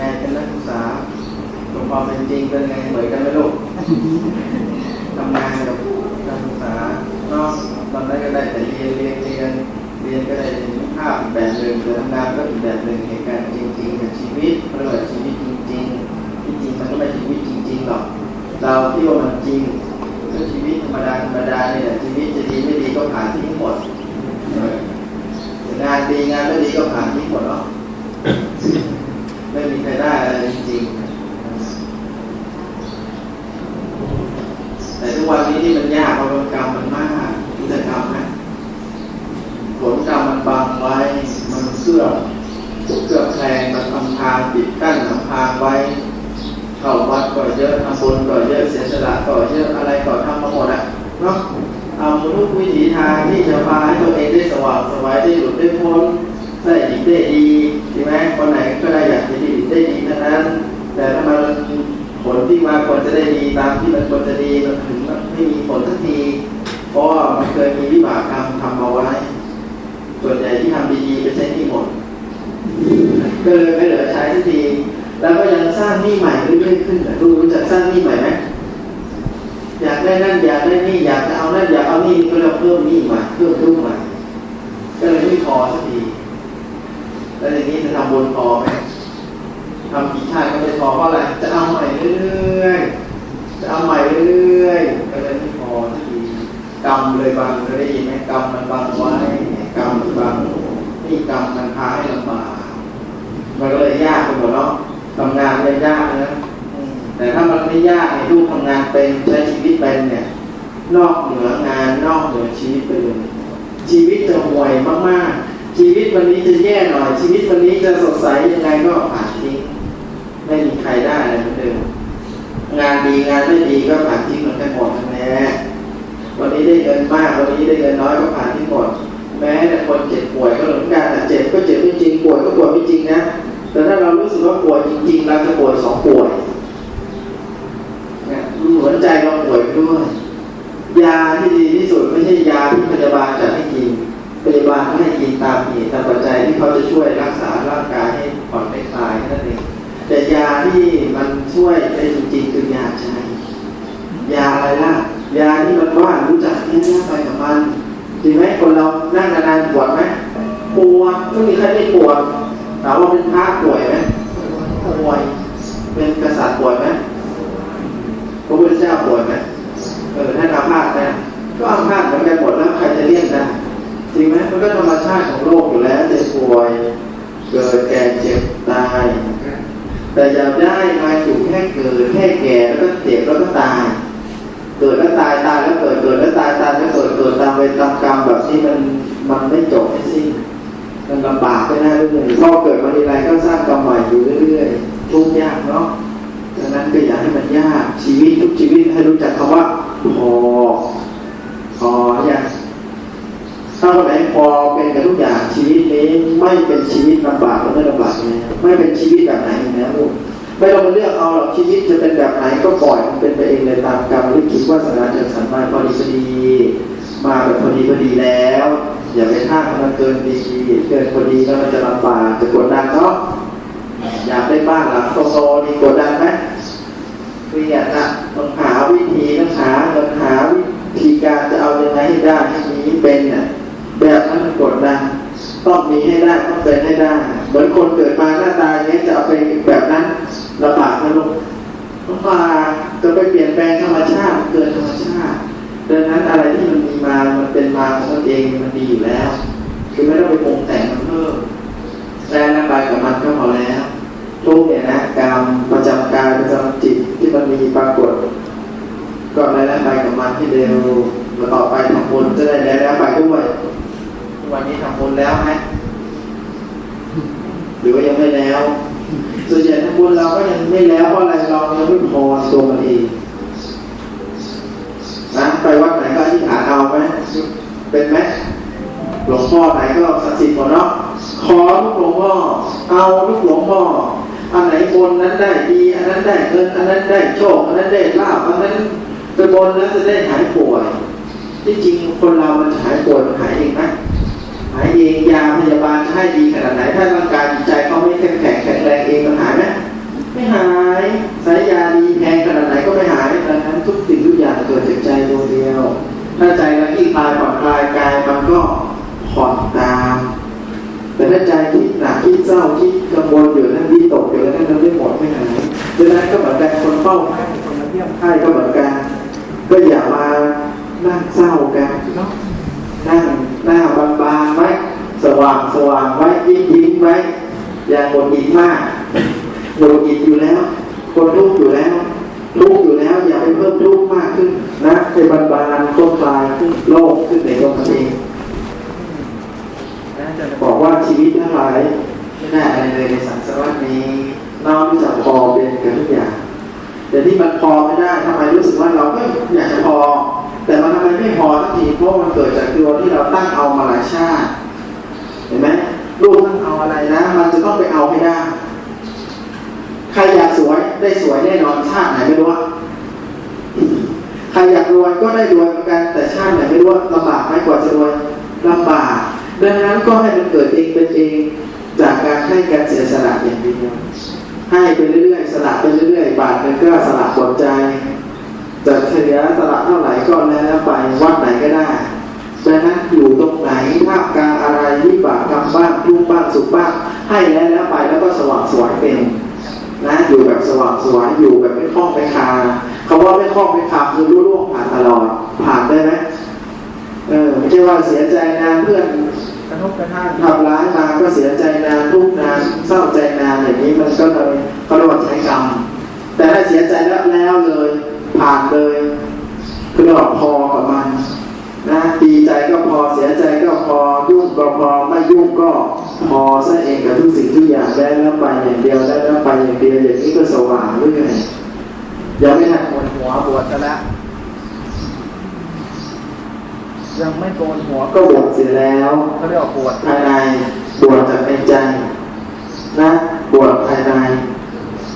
ไงเป็นนักศึกษาตรงความเป็นจริงเป็นไงเหมือนกันไหมลูกทำงานกับนักศึกษาเนาะตอนนั้นก็ได้แต่เรียนเรียนเรียนเรียนก็ได้ภาพแบบหนึ่งแต่ทำงานก็อีกแบบหนึ่งเหตุการณ์จริงๆกับชีวิตเรื่องชีวิตจริงๆที่จริงมันก็ไม่ชีวิตจริงๆหรอกเราที่ว่ามันจริงก็ชีวิตธรรมดาธรรมดาเนี่ยชีวิตจะดีไม่ดีก็ผ่านทิ้งหมดเอองานดีงานไม่ดีก็ผ่านทิ้งหมดเนาะ ไม่มีใครได้อะไรจริงๆแต่ทุกวันนี้ที่มันยากเพราะกรรมมันมากกิจกรรมนะผลกรรมมันบังไว้ มันเสื่อมเครือบแคลงมันทำทางปิดกั้นทำทางไว้เข้าวัดก็เยอะทำบุญก็เยอะเสียสละก็เยอะอะไรก็ทำมาหมดอะเนาะเอาทุกวิถีทางที่จะพาให้ตัวเองได้สว่างสวายได้หลุดได้พ้นได้ดีได้ดีใช่ไหมคนไหนก็ได้อยากจะดี ได้ดีทั้งนั้น แต่ถ้ามันผลที่มาควรจะได้ดีตามที่มันควรจะดีมันถึงไม่มีผลสักทีเพราะมันเคยมีวิบากกรรมทำเอาไว้ ส่วนใหญ่ที่ทำดีๆไปใช้หนี่หมดก็เลยไม่เหลือใช้สักทีแล้วก็ยังสร้างหนี้ใหม่เรื่อยๆขึ้นรู้รู้จักสร้างหนี้ใหม่ไหมอยากได้นั่นอยากได้นี่อยากจะเอานั่นอยากเอานี่ก็เราเพิ่มหนี้ใหม่เพิ่มรุ่งใหม่ก็เลยไม่พอสักทีแล้วอย่างนี้จะทำบุญพอไหม ทำกี่ชาติก็ไม่พอเพราะอะไรจะเอาใหม่เรื่อยๆจะเอาใหม่เรื่อยๆก็เลยไม่พอทีกรรมเลยบังเคยได้ยินไหมกรรมมันบังไว้กรรมมันบังนี่กรรมมันพาให้ลำบากมันก็เลยยากไปหมดเนาะทำงานเลยยากนะแต่ถ้ามันไม่ยากในลูกทำงานเป็นใช้ชีวิตเป็นเนี่ย นอกเหนืองานนอกเหนือชีวิตไปเลยชีวิตจะห่วยมากๆชีวิตวันนี้จะแย่หน่อย ชีวิตวันนี้จะสดใสยังไงก็ผ่าน ไม่มีใครได้อะไรเหมือนเดิมงานดีงานไม่ดีก็ผ่านทิ้งเหมือนกันหมดทั้งแน่วันนี้ได้เงินมากวันนี้ได้เงินน้อยก็ผ่านทิ้งหมด แม้แต่คนเจ็บป่วยก็เหมือนกันแต่เจ็บก็เจ็บไม่จริงป่วยก็ป่วยไม่จริงนะ แต่ถ้าเรารู้สึกว่าป่วยจริงๆเราจะป่วยสองป่วยเนี่ยหมือนใจเราป่วยด้วยยาที่ดีที่สุดไม่ใช่ยาที่พยาบาลจะให้กินพยาบาลให้กินตามเหตุตามปัจจัยที่เขาจะช่วยรักษาร่างกายให้ผ่อนให้คลายนั่นเอง แต่ยาที่มันช่วยได้จริงๆคือยาใช้ยาอะไรล่ะ ยาที่มันว่ารู้จักแค่ยาไปกับมันจริงไหมคนเรานั่งนานๆปวดไหมปวดไม่มีใครไม่ปวดถามว่าเป็นพระป่วยไหมป่วย เป็นกษัตริย์ป่วยไหมพระพุทธเจ้าป่วยไหมเออท่านอาพาธนะก็อาพาธเหมือนกันหมดแล้วใครจะเลี่ยงได้จริงไหมมันก็ธรรมชาติของโลกอยู่แล้วจ็บป่วยเกิดแก่เจ็บตาย แต่อย่าได้มาอยู่แค่เกิดแค่แก่แล้วก็เจ็บแล้วก็ตายเกิดแล้วตายตายแล้วเกิดเกิดแล้วตายตายแล้วเกิดเกิดตามไปตามกรรมแบบนี้มันมันไม่จบไม่สิ้นมันลำบากไปหน้าเรื่อยๆพอเกิดมาทีไรก็สร้างกรรมใหม่อยู่เรื่อยๆทุกยากเนาะดังนั้นก็อย่าให้มันยากชีวิตทุกชีวิตให้รู้จักคำว่าพอพออย่าง ถ้าวันไหนพอเป็นกับทุกอย่างชีวิตนี้ไม่เป็นชีวิตลำบากหรือไม่ลำบากเลยไม่เป็นชีวิตแบบไหนนะลูกไม่ต้องมาเลือกเอาหรอกชีวิตจะเป็นแบบไหนก็ปล่อยมันเป็นไปเองเลยตามกรรมลิขิตวาสนาจะสันมาพอดีพอดีมาแบบพอดีพอดีแล้ว อย่าไปท่ามันเกินดีเกินพอดีแล้วมันจะลำบากจะกดดันเนาะอยากได้บ้านหลังโตๆนี่กดดันไหมเครียดนะต้องหาวิธีต้องหาเงินหาวิธีการจะเอายังไงให้ได้ให้มีเป็นน่ะ แบบนั้นกดดันต้องมีให้ได้ต้องเป็นให้ได้ เหมือนคนเกิดมาหน้าตาอย่างนี้ยจะเอาไปแบบนั้นลำบากนะลูกต้องมาจะไปเปลี่ยนแปลงธรรมชาติเกินธรรมชาติดังนั้นอะไรที่มันมีมา มันเป็นมาของมันเองมันดีอยู่แล้ว คือไม่ต้องไปปรุงแต่งมันเพิ่มแรงระบายกับมันก็พอแล้วทุกเนี่ยนะกรรมประจำกายประจำจิตที่มันมีปรากฏก็ได้แล้วไปกับมันให้เร็วแล้วต่อไปทำบุญจะได้แล้วแล้วไปด้วย วันนี้ทำบุญแล้วไหมหรือว่ายังไม่แล้ว ส่วนใหญ่ทำบุญเราก็ยังไม่แล้วเพราะอะไรเรายังไม่พอตัวมันเองนะไปวัดไหนก็อธิษฐาเอาไหมเป็นไหมหลวงพ่อไหนก็ศักดิ์สิทธิ์หมดเนาะขอลูกหลวงพ่อเอาลูกหลวงพ่ออันไหนบนนั้นได้ดีอันนั้นได้เงินอันนั้นได้โชคอันนั้นได้ลาภอันนั้นไปบนแล้วจะได้หายป่วยที่จริงคนเรามันหายป่วยมันหายเองไหมายเองยาพยาบาลให้ดีขนาดไหนถ้าร่างกายจิตใจเขาไม่แข็งแข็งแข็งแรงเองมันหายไหมไม่หายสายยาดีแพงขนาดไหนก็ไม่หายดังนั้นทุกสิ่งทุกอย่างเกิดจากใจดวเดียว ถ้าใจเราที่ตายผ่อนคลายกายมันก็ผ่อนตามแต่ถ้าใจคิดหนักคิดเศร้าคิดกังวลอยู่นั่นดีตกอยู่แล้วนั่นเราไม่หมดไม่หายดังนั้นก็เหมือนกันคนเฝ้าไข้คนเยี่ยมไข้ก็เหมือนกันก็อย่ามานั่งเศร้ากัน นั่งหน้าบางๆไว้สว่างสว่างไว้ยิ้มยิ้มไว้อย่าหงดหงิดมากหงดหงิดอยู่แล้ว คนทุกข์อยู่แล้วทุกข์อยู่แล้วอย่าไปเพิ่มทุกข์มากขึ้นนะไปบานบานๆก็คลายขึ้นโล่งขึ้นในตัวเองนะจะบอกว่าชีวิตทั้งหลายไม่ได้อะไรเลยในสังสารวัฏนี้นอกจากพอเป็นกันทุกอย่างแต่ที่มันพอไม่ได้ทำไมรู้สึกว่าเราก็อยากจะพอ แต่มันทำไมไม่พอสักทีเพราะมันเกิดจากตัวที่เราตั้งเอามาหลายชาติ เห็นไหมลูกตั้งเอาอะไรนะ มันจะต้องไปเอาให้ได้ ใครอยากสวยได้สวยแน่นอนชาติไหนไม่รู้อะใครอยากรวยก็ได้รวยเหมือนกันแต่ชาติไหนไม่รู้ว่าลำบากไหมกว่าจะรวยลำบากดังนั้นก็ให้มันเกิดเองเป็นเองจากการให้การเสียสละอย่างเดียวให้ไปเรื่อยๆสละไปเรื่อยๆบาทหนึ่งก็สละหัวใจจะเฉลี่ยสละเท่า ก็แล้วไปวัดไหนก็ได้ดังนั้นอยู่ตรงไหนท่ามกลางอะไรวิบากกรรมบ้างทุกบ้างสุขบ้างให้แล้วแล้วไปแล้วก็สว่างสวยเป็นนะอยู่แบบสว่างสวยอยู่แบบไม่คล้องไม่คาเขาว่าไม่คล้องไม่คาคือรู้ล่วงผ่านตลอดผ่านได้ไหมเออไม่ใช่ว่าเสียใจนานเพื่อนกระทบกระทั่งทำร้ายมาก็เสียใจนานทุกนานเศร้าใจนานอย่างนี้มันก็เลยเขาเรียกว่าใช้กรรมแต่ถ้าเสียใจแล้วแล้วเลย ผ่านเลย คือเราพอกับมันนะดีใจก็พอเสียใจก็พอยุ่งก็พอไม่ยุ่งก็พอซะเองกับทุกสิ่งทุกอย่างได้แล้วไปอย่างเดียวได้แล้วไปอย่างเดียวอย่างนี้ก็สว่างเรื่อยยังไม่ทันโกนหัวบวชแล้วยังไม่โกนหัวก็บวชเสียแล้วเขาเรียกว่าบวชภายในบวชจากในใจนะบวชภายใน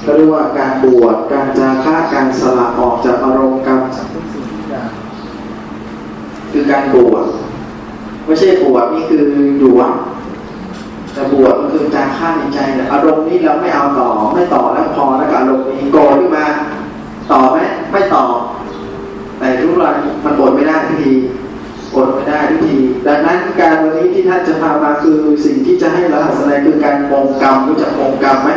ก็เรียกว่าการบวชการจาค่าการสละออกจากอารมณ์กรรมจากทุกสิ่งทุกอย่าง คือการบวชไม่ใช่บวชนี่คืออยู่วัดแต่บวชมันคือการฆ่าในใจเนี่ยอารมณ์นี้เราไม่เอาต่อไม่ต่อแล้วพอแล้วกับอารมณ์นี้โกรธขึ้นมา ต่อไหมไม่ต่อ แต่ทุกรายมันบวชไม่ได้ทุกทีบวชไม่ได้ทุกที ดังนั้นการวันนี้ที่ท่านจะพามาคือสิ่งที่จะให้เราหัดแสดงคือการมงกรรมรู้จักมงกรรมไหม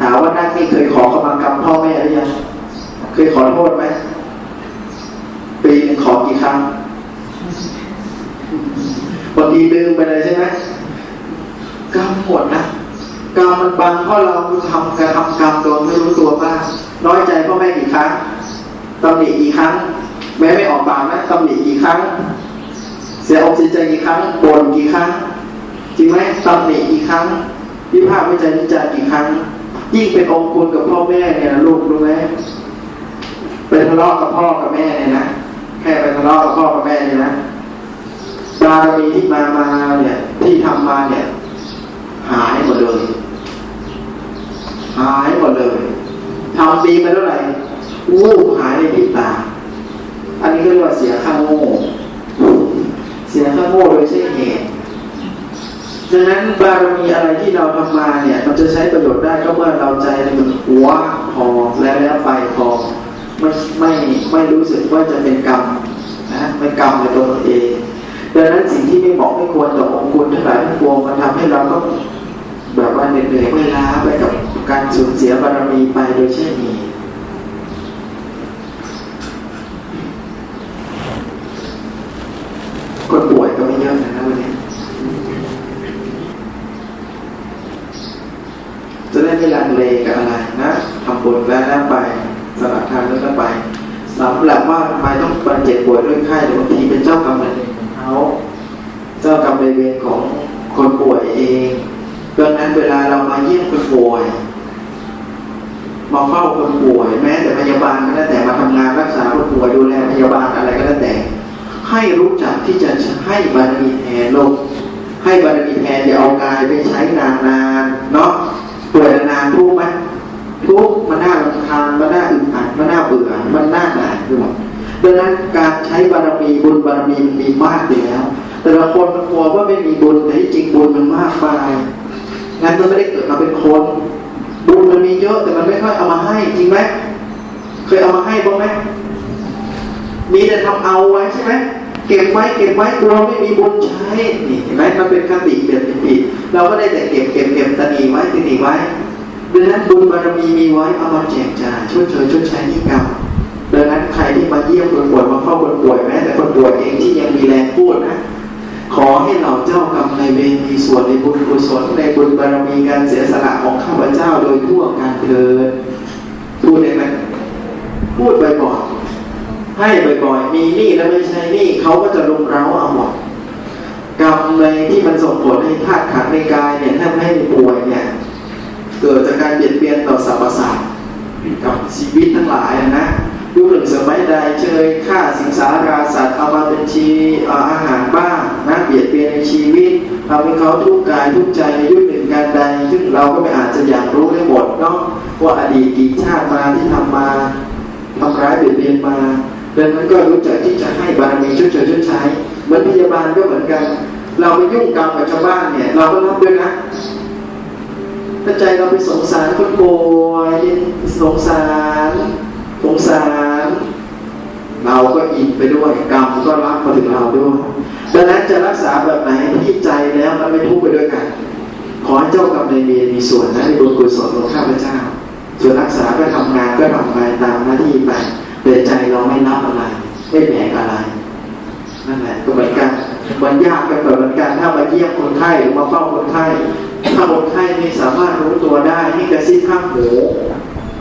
ถามว่านั่งนี่เคยขอขมากรรมพ่อแม่หรือยังเคยขอโทษไหมปีหนึ่งขอกี่ครั้ง บางทีลืมไปเลยใช่ไหมกรรมหมดนะกรรมมันบังเพราะเราทำการทำกรรมโดยไม่รู้ตัวบ้างน้อยใจพ่อแม่กี่ครั้งตำหนิกี่ครั้ง แม้ไม่ออกปากนะตำหนิกี่ครั้ง เสียอกเสียใจกี่ครั้งบ่นกี่ครั้งจริงไหมตำหนิกี่ครั้งวิพากษ์วิจารณ์วิจารณ์กี่ครั้ง ยิ่งเป็นองค์คุณกับพ่อแม่เนี่ยลูกรู้ไหมไปทะเลาะกับพ่อกับแม่เนี่ยนะแค่ไปทะเลาะกับพ่อกับแม่เนี่ยนะ บารมีที่มามาเนี่ย ที่ทำมาเนี่ย หายหมดเลย หายหมดเลยทำดีมาเท่าไหร่วูบหายในพริบตา อันนี้ก็เรียกว่าเสียค่าโง่เสียค่าโง่โดยใช่เหตุดังนั้นบารมีอะไรที่เราทำมาเนี่ย มันจะใช้ประโยชน์ได้ก็เมื่อเราใจมันว่างพอแล้วแล้วไปพอไม่ไม่ไม่รู้สึกว่าจะเป็นกรรมนะเป็นกรรมในตัวเอง ดังนั้นสิ่งที่ไม่เหมาะไม่ควรต่อองค์คุณทั้งหลายทั้งปวงมันทำให้เราต้องแบบว่าเหนื่อยๆเวลาไปกับการสูญเสียบารมีไปโดยใช่เหตุคนป่วยก็ไม่เยอะนะวันนี้จะได้ไม่ลังเลกับอะไรนะทำบุญแล้วแล้วไปสลับทางแล้วก็ไปสำหรับว่าทำไมต้องบาดเจ็บป่วยด้วยไข้หรือบางทีเป็นเจ้ากรรมนายเวร เขาเจ้ากรรมนเวรของคนป่วยเองดังนั้นเวลาเรามาเยี่ยมคนป่วยมาเฝ้าคนป่วย แม้แต่พยาบาลก็แล้วแต่มาทำงานรักษาคนป่วยดูแลพยาบาลอะไรก็แล้วแต่ ให้รู้จักที่จะให้บารมีแทนโลกให้บารมีแทนอย่าเอากายไปใช้นานๆเนาะป่วยนานๆทุกไหมทุกมันน่ารำคาญมันน่าอึดอัดมันน่าเบื่อมันน่าหน่ายไปหมด ดังนั้นการใช้บารมีบุญบารมีมันมีมากอยู่แล้ว แต่ละคนมันกลัวว่าไม่มีบุญแต่ที่จริงบุญมันมากไปงั้นมันไม่ได้เกิดมาเป็นคนบุญมันมีเยอะแต่มันไม่ค่อยเอามาให้จริงไหมเคยเอามาให้บ้างไหมมีแต่ทำเอาไว้ใช่ไหมเก็บไว้เก็บไว้กลัวไม่มีบุญใช้นี่เห็นไหมมันเป็นคติเปลี่ยนผิดเราก็ได้แต่เก็บเก็บเก็บตะนีไว้ตะนีไว้ดังนั้นบุญบารมีมีไว้เอามาแจกจ่ายช่วยเชยชดใช้หนี้กรรม ใครที่มาเยี่ยมคนป่วยมาเฝ้าคนป่วยแม้แต่คนป่วยเองที่ยังมีแรงพูดนะ ขอให้เราเจ้ากรรมในเวรมีส่วนในบุญกุศลในบุญบารมีการเสียสละของข้าพเจ้าโดยทั่วการเทินพูดได้ไหมพูดบ่อยๆให้บ่อยๆมีหนี้และไม่ใช่หนี้เขาก็จะรุมเร้าเอาหมดกรรมในที่มันส่งผลให้ธาตุขันในกายเนี่ยถ้าไม่ให้ป่วยเนี่ยเกิดจากการเปลี่ยนเปลี่ยนต่อสรรพสัตว์กับชีวิตทั้งหลายนะ ยุคหนึ่งสมัยใดเชยฆ่าสิงสาราสัตว์เอามาเป็นชีอาหารบ้างนะเปลี่ยนเปลี่ยนในชีวิตทำให้เขาทุกข์กายทุกข์ใจในยุคหนึ่งการใด ซึ่งเราก็ไม่อาจจะอยากรู้ได้หมดเนาะว่าอดีตกี่ชาติมาที่ทำมาทำร้ายเบียดเบียนมาดังนั้นก็รู้จักที่จะให้บารมีช่วยเชยชดใช้เหมือนพยาบาลก็เหมือนกัน เราไปยุ่งกรรมกับชาวบ้านเนี่ย เราก็รับด้วยนะถ้าใจเราไปสงสารคนป่วยสงสาร สงสาร เราก็อินไปด้วย กรรมก็รับมาถึงเราด้วยดังนั้นจะรักษาแบบไหนที่ใจแล้วมันไม่ทุกข์ไปด้วยกัน ขอให้เจ้ากรรมในายเวรมีส่วนนะในบุญกุศลของข้าพเจ้า ส่วนรักษาก็ทำงานก็ทำงานตามหน้าที่ไปแต่ใจเราไม่รับอะไร ไม่แบกอะไรนั่นแหละก็เหมือนกันมันยากกันเหมือนกันถ้ามาเยี่ยมคนไข้หรือมาเฝ้าคนไข้ถ้าคนไข้ไม่สามารถรู้ตัวได้ให้กระซิบข้างหู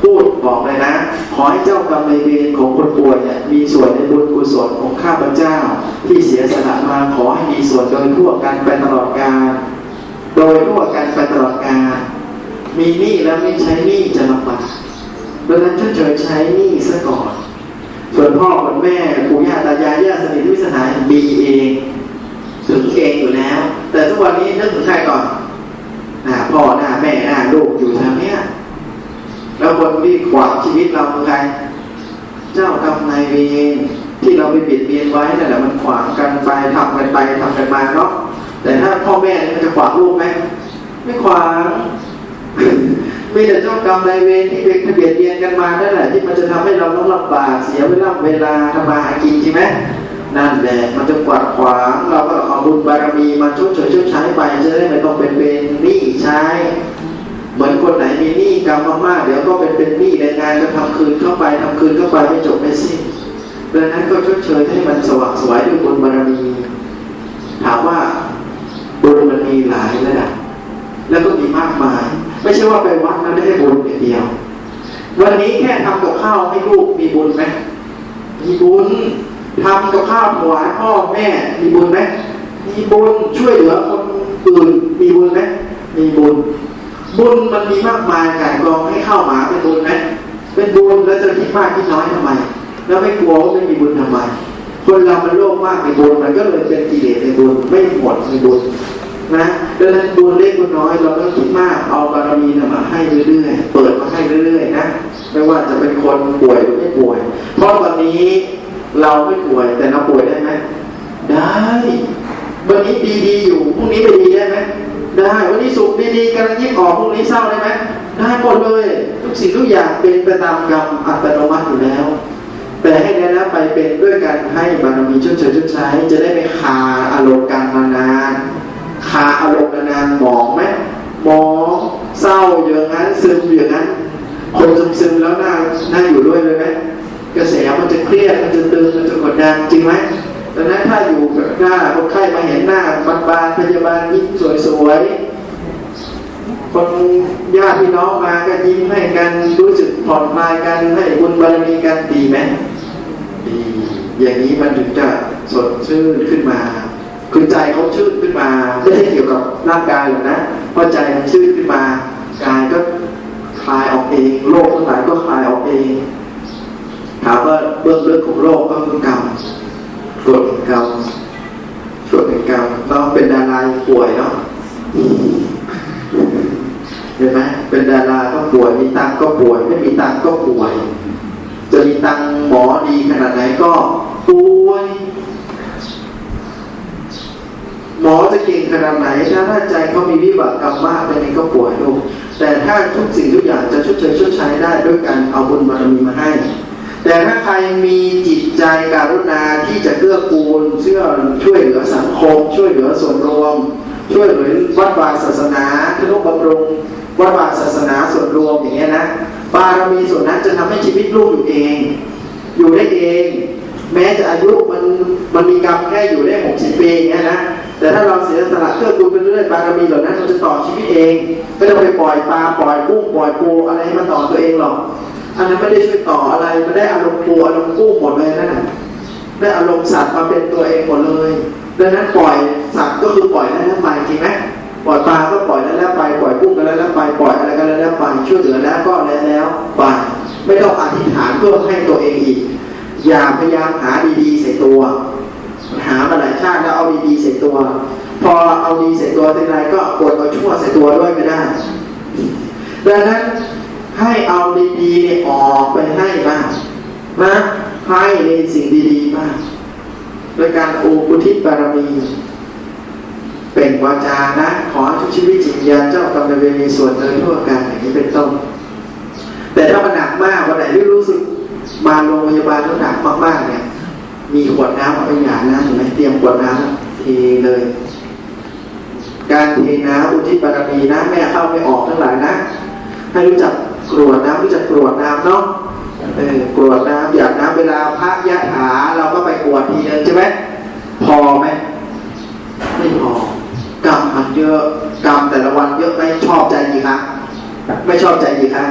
พูดบอกเลยนะ ขอให้เจ้ากรรมในายเวรของคนป่วยเนี่ยมีส่วนในบุญกุศลของข้าพเจ้า ที่เสียสละมาขอให้มีส่วนโดยทั่วกันไปตลอดกาลโดยทั่วกันไปตลอดกาลมีหนี้แล้วไม่ใช้หนี้จะลำบากดังนั้นช่วยเฉยใช้หนี้ซะก่อน ส่วนพ่อคุณแม่ปู่ย่าตายายญาติสนิทมิสหายมีเองถึงเองอยู่แล้ว แต่ทุกวันนี้นึกถึงใครก่อนหน้าพ่อหน้าแม่หน้าลูกอยู่ทางเนี้ย แล้วคนที่ขวางชีวิตเราคือใคร เจ้ากรรมนายเวรที่เราไปเบียดเบียนไว้นั่นแหละมันขวางกันไปทำกันไปทำกันมาเนาะแต่ถ้าพ่อแม่มันจะขวางลูกไหมไม่ขวางมีแต่เจ้ากรรมนายเวรที่เป็นเบียดเบียนกันมานั่นแหละที่มันจะทำให้เราต้องลำบากเสียเวลาเวลาทำมาหากินใช่ไหมนั่นแหละมันจะกวาดขวางเราก็เอาบุญบารมีมาชดเชยชดใช้ไปจะได้ไม่ต้องเป็นเป็นหนี้ใช้ เหมือนคนไหนมีหนี้กรรมมากๆเดี๋ยวก็เป็นเป็นหนี้ในงานก็ทำคืนเข้าไปทำคืนเข้าไปไม่จบไม่สิ้นดังนั้นก็ชดเชยให้มันสว่างสวยด้วยบุญบารมี ถามว่าบุญมันมีหลายระดับแล้วก็มีมากมาย ไม่ใช่ว่าไปวัดแล้วได้บุญอย่างเดียว วันนี้แค่ทำกับข้าวให้ลูกมีบุญไหมมีบุญทำกับข้าวถวายพ่อแม่มีบุญไหมมีบุญช่วยเหลือคนอื่นมีบุญไหมมีบุญ บุญมันมีมากมายไก่กองให้เข้าหมาเป็นบุญไหมเป็นบุญแล้วจะคิดมากคิดน้อยทำไม แล้วไม่กลัวว่าไม่มีบุญทำไม คนเรามันโลภมากในบุญมันก็เลยเป็นกิเลสในบุญไม่หมดในบุญนะดังนั้นบุญเล็กบุญน้อยเราต้องคิดมากเอาบารมีนมาให้เรื่อยๆเปิดมาให้เรื่อยๆนะไม่ว่าจะเป็นคนป่วยหรือไม่ป่วย เพราะวันนี้เราไม่ป่วยแต่เราป่วยได้ไหมได้วันนี้ดีๆอยู่พรุ่งนี้ไม่ดีได้ไหม ได้วันนี้สุขดีๆกำลังยิ้มออกพรุ่งนี้เศร้าได้ไหมได้หมดเลย ทุกสิ่งทุกอย่างเป็นไปตามกรรมอัตโนมัติอยู่แล้ว แต่ให้ได้รับไปเป็นด้วยการให้บารมีชดเชยชดใช้ จะได้ไม่คาอารมณ์การมานานคาอารมณ์นานๆหมองไหมหมองเศร้าอย่างนั้นซึมอย่างนั้นคนซึมซึมๆแล้วน่าน่าอยู่ด้วยเลยไหมกระแสมันจะเครียดมันจะตึงมันจะกดดันจริงไหม ดังนั้นถ้าอยู่หน้าคนไข้มาเห็นหน้าบานพยาบาลยิ้มสวยๆคนญาติพี่น้องมาก็ยิ้มให้กันรู้สึกผ่อนคลายกันให้บุญบารมีกันดีไหมดีอย่างนี้มันถึงจะสดชื่นขึ้นมาคือใจเขาชื่นขึ้นมาไม่ได้เกี่ยวกับร่างกายหรอกนะเพราะใจมันชื่นขึ้นมากายก็คลายออกเองโรคทั้งหลายก็คลายออกเองถามว่าเบื้องลึกของโรคก็คือกรรม กฎแห่งกรรมกฎกรรมเราเป็นดาราป่วยเนาะเห็นไหมเป็นดาราก็ป่วย มีตังก็ป่วย ไม่มีตังก็ป่วย จะมีตังหมอดีขนาดไหนก็ป่วย หมอจะเก่งขนาดไหนถ้าถ้าใจเขามีวิบากกรรมมากเป็นนี้ก็ป่วยลูกแต่ถ้าทุกสิ่งทุกอย่างจะชดเชยชดใช้ได้ด้วยการเอาบุญบารมีมาให้ แต่ถ้าใครมีจิตใจการุณาที่จะเกื้อกูลเชื่อช่วยเหลือสังคม ช่วยเหลือส่วนรวม ช่วยเหลือวัดวาศาสนาทนุบำรุงวัดวาศาสนาส่วนรวมอย่างเงี้ยนะบารมีส่วนนั้นจะทำให้ชีวิตลูกอยู่เอง อยู่ได้เอง แม้จะอายุมันมันมีกรรมแค่อยู่ได้หกสิบปีอย่างเงี้ยนะแต่ถ้าเราเสียสละเกื้อกูลไปเรื่อยบารมีเหล่านั้นมันจะต่อชีวิตเองไม่ต้องไปปล่อยปลาปล่อยกุ้งปล่อยปูอะไรให้มันต่อตัวเองหรอก อันนั้นไม่ได้ช่วยต่ออะไรไม่ได้อารมณ์ปูอารมณ์กู้หมดเลยนั่นน่ะได้อารมณ์สัตว์มาเป็นตัวเองหมดเลยดังนั้นปล่อยสัตว์ก็คือปล่อยแล้แล้วไปจริงไหมปล่อยปลาก็ปล่อยแล้วแล้วไปปล่อยกุ้งก็แล้วแล้วไปปล่อยอะไรก็แล้วแล้วไปช่วยเหลือแล้วก็แล้วแล้วไปไม่ต้องอธิษฐานเพื่อให้ตัวเองอีก อย่าพยายามหาดีๆใส่ตัวหามาหลายชาติแล้วเอาดีๆใส่ตัว พอเอาดีใส่ตัวทีไรก็กดเอาชั่วใส่ตัวด้วยไม่ได้ดังนั้น ให้เอาดีๆเนี่ยออกไปให้บ้างนะให้ในสิ่งดีๆบ้างโดยการอุทิศบารมีเป็นวาจานะ ขอทุกชีวิตจิตญาณเจ้ากรรมนายเวรมีส่วนเลยทั่วกันอย่างนี้เป็นต้น แต่ถ้ามันหนักมากวันไหนที่รู้สึกมาโรงพยาบาลแล้วหนักมากๆเนี่ย มีขวดน้ำเอาไปหยาดน้ำเห็นไหมเตรียมขวดน้ำเทเลย การเทน้ำอุทิศบารมีนะแม่เข้าไม่ออกทั้งหลายนะ ให้รู้จัก กรวดน้ำรู้จักกรวดน้ำเนาะเออกรวดน้ำหยาดน้ำเวลาพระยะหาเราก็ไปกรวดทีนึงใช่ไหมพอไหมไม่พอกรรมมันเยอะกรรมแต่ละวันเยอะไหมชอบใจกี่ครั้งไม่ชอบใจกี่ครั้ง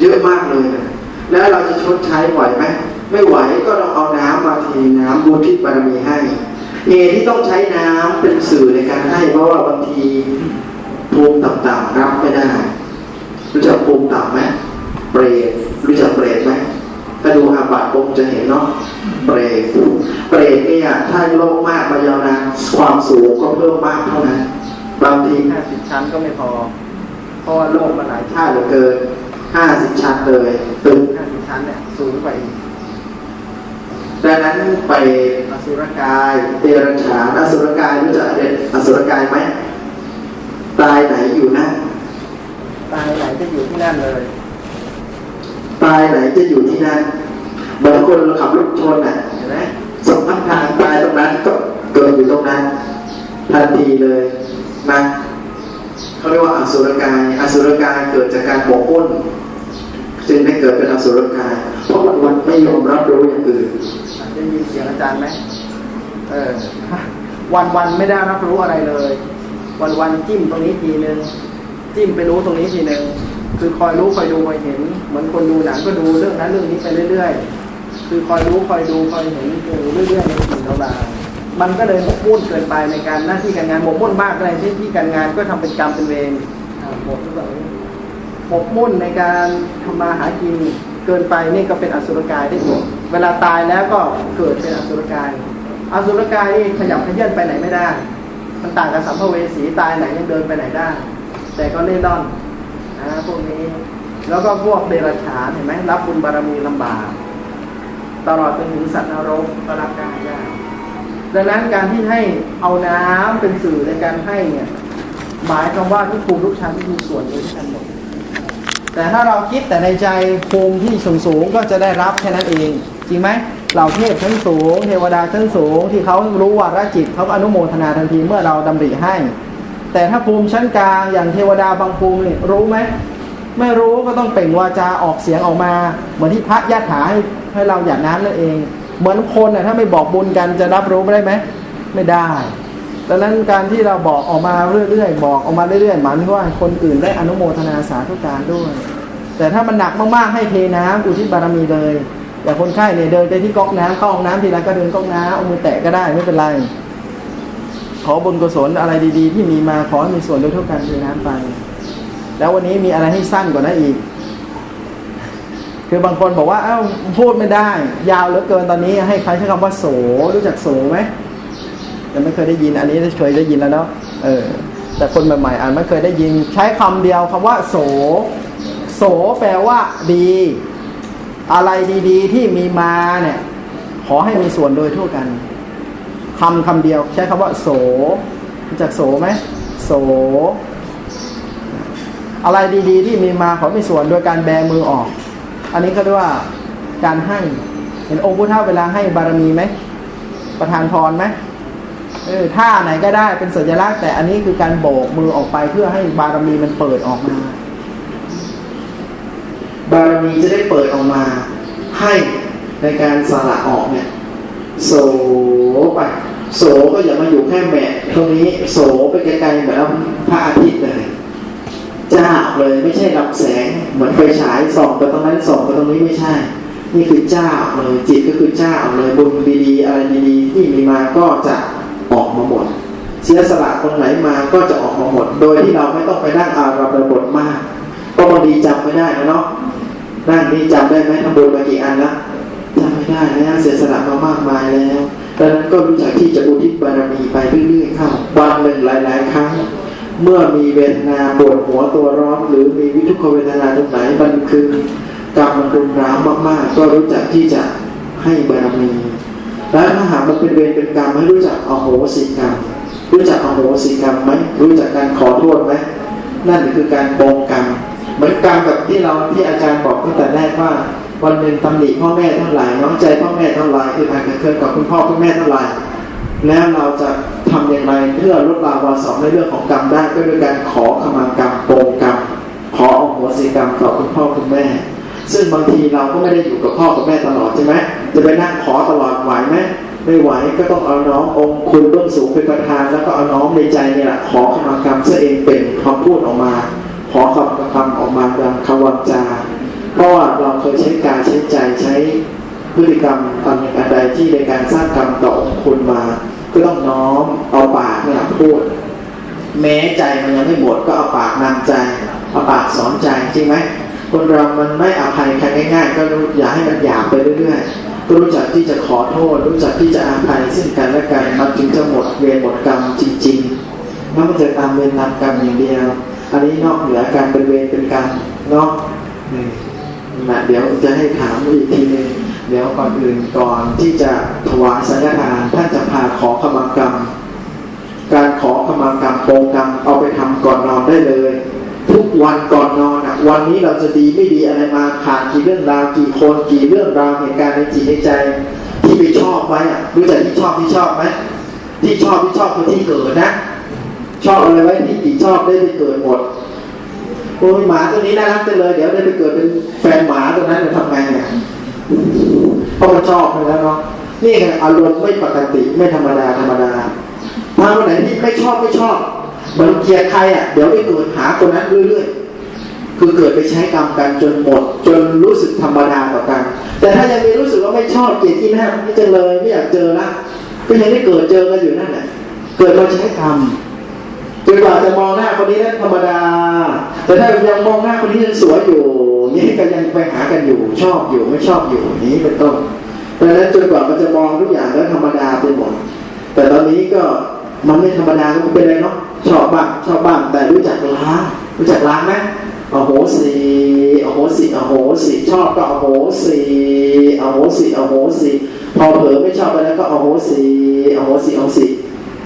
เยอะมากเลยนะแล้วเราจะชดใช้ไหวไหมไม่ไหวก็ต้องเอาน้ำมาเทน้ำบุทิศบารมีให้เหตุที่ต้องใช้น้ำเป็นสื่อในการให้เพราะว่าบางทีภูมิต่ำๆรับไม่ได้ รู้จักภูมิต่ำไหมเปรตรู้จักเปรตไหมถ้าดูอาบัติคงจะเห็นเนาะเปรตเปรตเนี่ยถ้าโลกมากมายาวนานความสูงก็เพิ่มมากเท่านั้นบางทีห้าสิบชั้นก็ไม่พอเพราะว่าโลกมันหลายถ้าเหลือเกินห้าสิบชั้นเลยตึงห้าสิบชั้นเนี่ยสูงไปอีกดังนั้นไปอสุรกายเดรัจฉานอสุรกายรู้จักเดอสุรกายไหมตายไหนอยู่นะ ตายไหนจะอยู่ที่นั่นเลย ตายไหนจะอยู่ที่นั่นเหมือนคนเราขับรถชนน่ะเห็นไหมสมพันทางตายตรงนั้นก็เกิดอยู่ตรงนั้น ทันทีเลยนะเขาเรียกว่าอสุรกายอสุรกายเกิดจากการบกพร่องจึงได้เกิดเป็นอสุรกาย เพราะมันวันไม่ยอมรับรู้อย่างอื่นได้ยินเสียงอาจารย์ไหมเออวันวันๆไม่ได้รับรู้อะไรเลย วันวันๆจิ้มตรงนี้ทีนึง จิ้มไปรู้ตรงนี้ทีนึงคือคอยรู้คอยดูคอยเห็น เหมือนคนดูหนังก็ดูเรื่องนั้นเรื่องนี้ไปเรื่อย ๆ คือคอยรู้คอยดูคอยเห็นอยู่เรื่อยๆในสิ่งต่างๆมันก็เลยหมกมุ่นเกินไปในการหน้าที่การงานหมกมุ่นมากเลยที่ที่การงานก็ทำเป็นกรรมเป็นเวรหมดหรือเปล่าหมกมุ่นในการทำมาหากินเกินไปนี่ก็เป็นอสุรกายได้หมดเวลาตายแล้วก็เกิดเป็นอสุรกายอสุรกายนี่ขยับขยื่นไปไหนไม่ได้ มันต่างกับสัมภเวสีตายไหนยังเดินไปไหนได้ แต่ก็เล่ร่อนนะพวกนี้ แล้วก็พวกเดรัจฉานเห็นไหมรับบุญบารมีลำบาก ตลอดจนถึงสัตว์นรกก็รับได้ยากดังนั้นการที่ให้เอาน้ำเป็นสื่อในการให้เนี่ยหมายความว่าทุกภูมิทุกชั้นมีส่วนด้วยกันหมดแต่ถ้าเราคิดแต่ในใจภูมิที่สูงสูงก็จะได้รับแค่นั้นเอง จริงไหมเหล่าเทพชั้นสูง เทวดาชั้นสูง ที่เขารู้วาระจิตเขาก็อนุโมทนาทันทีเมื่อเราดำริให้ แต่ถ้าภูมิชั้นกลางอย่างเทวดาบางภูมินี่รู้ไหมไม่รู้ก็ต้องเปล่งวาจาออกเสียงออกมา เหมือนที่พระญาติหาให้ให้เราหยาดน้ำนั่นเอง เหมือนคนน่ะถ้าไม่บอกบุญกันจะรับรู้ได้ไหมไม่ได้ดังนั้นการที่เราบอกออกมาเรื่อยๆบอกออกมาเรื่อยๆหมายถึงว่าคนอื่นได้อนุโมทนาสาธุการด้วย แต่ถ้ามันหนักมากๆให้เทน้ำอุทิศบารมีเลยอย่างคนไข้เนี่ยเดินไปที่ก๊อกน้ำเข้าห้องน้ำทีไรก็เดินก๊อกน้ำเอามือแตะก็ได้ไม่เป็นไร ขอบุญกุศลอะไรดีๆ ที่มีมาขอให้มีส่วนด้วยเท่ากันเทน้ำไป แล้ววันนี้มีอะไรให้สั้นกว่านั้นอีก คือบางคนบอกว่าเอ้าพูดไม่ได้ ยาวเหลือเกินตอนนี้ ให้ใครใช้คำว่าโสรู้จักโสไหมยังไม่เคยได้ยินอันนี้เคยได้ยินแล้วเนาะเออ แต่คนใหม่ๆอ่านไม่เคยได้ยิน ใช้คำเดียวคำว่า โส โสแปลว่า ดี อะไรดี ๆ ที่มีมาเนี่ย ขอให้มีส่วนโดยทั่วกัน คำคำเดียว ใช้คำว่า โสรู้จักโสไหมโส อะไรดีๆ ที่มีมาขอมีส่วนโดยการแบมือออก อันนี้เขาเรียกว่าการให้ เห็นองค์พุทธเวลาให้บารมีไหม ประทานพรไหมเออท่าไหนก็ได้เป็นสัญลักษณ์ แต่อันนี้คือการโบกมือออกไปเพื่อให้บารมีมันเปิดออกมา บารมีจะได้เปิดออกมา ให้ในการสละออกเนี่ยโสไป โสก็อย่ามาอยู่แค่แหมะตรงนี้โสไปไกลๆเหมือนพระอาทิตย์เลยจ้าเลยไม่ใช่รับแสงเหมือนไฟฉายส่องไปตรงนั้นส่องไปตรงนี้ไม่ใช่ นี่คือเจ้าเลยจิตก็คือเจ้าเลยบุญดีๆอะไรดีๆที่มีมาก็จะออกมาหมดเสียสละตรงไหนมาก็จะออกมาหมด โดยที่เราไม่ต้องไปนั่งอารมณ์บทมากเพราะบางทีจำไม่ได้นะเนาะนั่งนี่จำได้ไหมทำบุญมากี่อันละจำไม่ได้แล้วเสียสละมามากมายแล้ว ดังนั้นก็รู้จักที่จะอุทิศบารมีไปเรื่อยๆเข้าวันหนึ่งหลาย ๆ ครั้ง เมื่อมีเวทนาปวดหัวตัวร้อน หรือมีวิทุกขเวทนาตรงไหนมันคือกรรมมันรุนแรงมากๆ ก็รู้จักที่จะให้บารมี แล้วถ้าหากมันเป็นเวรเป็นกรรมให้รู้จักอโหสิกรรม รู้จักอโหสิกรรมไหมรู้จักการขอโทษไหมนั่นคือการปองกรรม เหมือนกรรมกับที่เราที่อาจารย์บอกตั้งแต่แรกว่า วันหนึ่งตำหนิพ่อแม่เท่าไหร่น้องใจพ่อแม่เท่าไหร่คือการเคยกับคุณพ่อคุณแม่เท่าไหร่แล้วเราจะทำอย่างไรเพื่อลดลาวาสองในเรื่องของกรรมได้ก็ด้วยการขอขมากรรมโปรงกรรมขออโหสิกรรมต่อคุณพ่อคุณแม่ ซึ่งบางทีเราก็ไม่ได้อยู่กับพ่อกับแม่ตลอดใช่ไหมจะไปนั่งขอตลอดไหวไหมไม่ไหวก็ต้องเอาน้ององค์คุณเบื้องสูงเป็นประธาน แล้วก็เอาน้องในใจเนี่ยแหละขอขมากรรมเสียเองเป็นคำพูดออกมา ขอคำคำออกมาดังคำวาจา เพราะว่าเราเคยใช้การใช้ใจใช้พฤติกรรมทำอย่างใดที่ในการสร้างกรรมต่อองค์คุณมา ก็ต้องน้อมเอาปากเนี่ยพูด แม้ใจมันยังไม่หมดก็เอาปากนำใจเอาปากสอนใจจริงไหมคนเรามันไม่อภัยใครง่าย ๆ ก็รู้อย่าให้มันหยาบไปเรื่อยๆก็รู้จักที่จะขอโทษ รู้จักที่จะอภัยซึ่งกันและกันมันจึงจะหมดเวรหมดกรรมจริงๆม่ว่าจะตามเวรตามกรรมอย่างเดียว อันนี้นอกเหนือการเป็นเวรเป็นกรรมเนาะอืม นะเดี๋ยวจะให้ถามอีกทีหนึงเดี๋ยวก่อนอื่นก่อนที่จะถวายสังฆทานท่านจะพาขอขมากรรม การขอขมากรรมโปรงกรรมเอาไปทำก่อนนอนได้เลย ทุกวันก่อนนอนอะวันนี้เราจะดีไม่ดีอะไรมาผ่านกี่เรื่องราวกี่คนกี่เรื่องราวเหตุการณ์ในจิตในใจ ที่ไปชอบไว้อะรู้จักที่ชอบที่ชอบไหมที่ชอบที่ชอบคือที่เกิดนะ ชอบอะไรไว้ที่จิตชอบได้ไปเกิดหมด โอ้ยหมาตัวนี้น่ารักจังเลย เดี๋ยวได้ไปเกิดเป็นแฟนหมาตัวนั้นจะทำไงเนี่ยเพราะมันชอบไปแล้วเนาะนี่ไงอารมณ์ไม่ปกติไม่ธรรมดาธรรมดาถ้าคนไหนที่ไม่ชอบไม่ชอบเหมันเกลียดใครอะเดี๋ยวไปเกิดหาคนนั้นเรื่อยๆคือเกิดไปใช้กรรมกันจนหมด จนรู้สึกธรรมดาต่อกัน แต่ถ้ายังมีรู้สึกว่าไม่ชอบเกลียดที่หน้าไม่จังเลยไม่อยากเจอละก็ยังได้เกิดเจอกันอยู่นั่นแหละเกิดมาใช้กรรม จนกว่าจะมองหน้าคนนี้นั้นธรรมดา แต่ถ้ายังมองหน้าคนนี้ยังสวยอยู่นี่ก็ยังไปหากันอยู่ ชอบอยู่ไม่ชอบอยู่นี้เป็นต้นดังนั้นจนกว่ามันจะมองทุกอย่างแล้วธรรมดาไปหมดแต่ตอนนี้ก็มันไม่ธรรมดาก็ไม่เป็นไรเนาะชอบบ้างชอบบ้างแต่รู้จักล้างรู้จักล้างไหมโอโหสีโอโหสีโอโหสีชอบก็โอโหสีโอโหสีโอโหสีพอเผลอไม่ชอบไปแล้วก็โอโหสีโอโหสีโอโหสี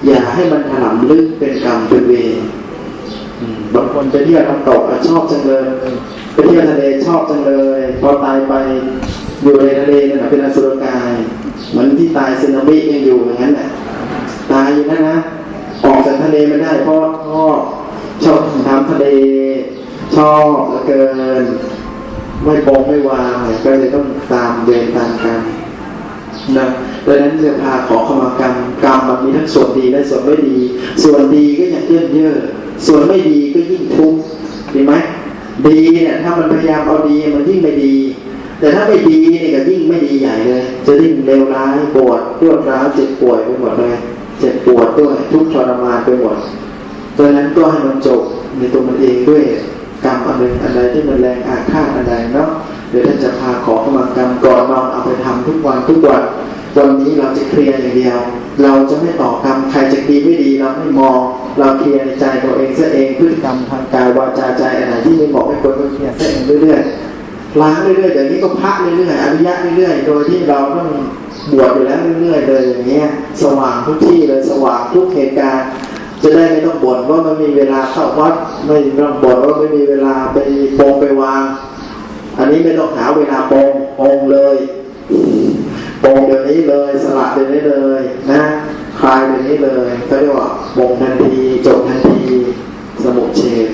อย่าให้มันถลำลึกเป็นกรรมเป็นเวรอืมบางคนไปเที่ยวน้ำตกอะชอบจังเลยไปเที่ยวทะเลชอบจังเลย พอตายไปอยู่ในทะเลนั่นนะเป็นอสุรกาย เหมือนที่ตายสึนามิยังอยู่อย่างนั้นแหละตายอยู่นั่นนะออกจากทะเลไม่ได้เพราะชอบชอบน้ำทะเลชอบเหลือเกิน ไม่ปรงไม่วางก็เลยต้องตามเวรตามกรรม นะดังนั้นจะพาขอขมากรรมกรรมมันมีทั้งส่วนดีและส่วนไม่ดี ส่วนดีก็อย่างเยื่อเยอะส่วนไม่ดีก็ยิ่งทุกข์เห็นไหมดีเนี่ยถ้ามันพยายามเอาดีมันยิ่งไม่ดี แต่ถ้าไม่ดีเนี่ยก็ยิ่งไม่ดีใหญ่เลยจะยิ่งเลวร้ายปวดรวดร้าวเจ็บป่วยไปหมดเลยเจ็บปวดด้วยทุกข์ทรมานไปหมดดังนั้นก็ให้มันจบในตัวมันเองด้วยกรรมอันหนึ่งอันใดที่มันแรงอาฆาตอันใดเนาะ เดี๋ยวท่านจะพาขอขมากรรมก่อนนอนเอาไปทำทุกวันทุกวันวันนี้เราจะเคลียร์อย่างเดียว เราจะไม่ต่อกรรมใครจะดีไม่ดีเราไม่มอง เราเคลียร์ในใจตัวเองซะเองพฤติกรรมทางกายวาจาใจอันไหนที่ไม่เหมาะไม่ควรก็เคลียร์ซะเองเรื่อยๆล้างเรื่อยๆเดี๋ยวนี้ก็พระเรื่อยๆอริยะเรื่อยๆโดยที่เราต้องบวชอยู่แล้วเรื่อยๆเลยอย่างเงี้ยสว่างทุกที่เลยสว่างทุกเหตุการณ์จะได้ไม่ต้องบ่นว่ามันมีเวลาเข้าวัดไม่ต้องบ่นว่าไม่มีเวลาไปโปงไปวาง อันนี้ไม่ต้องหาเวลาปองปองเลยปองเดี๋ยวนี้เลยสละเดี๋ยวนี้เลยนะคลายเดี๋ยวนี้เลยก็เรียกว่าปองทันทีจบทันที สมุเฉด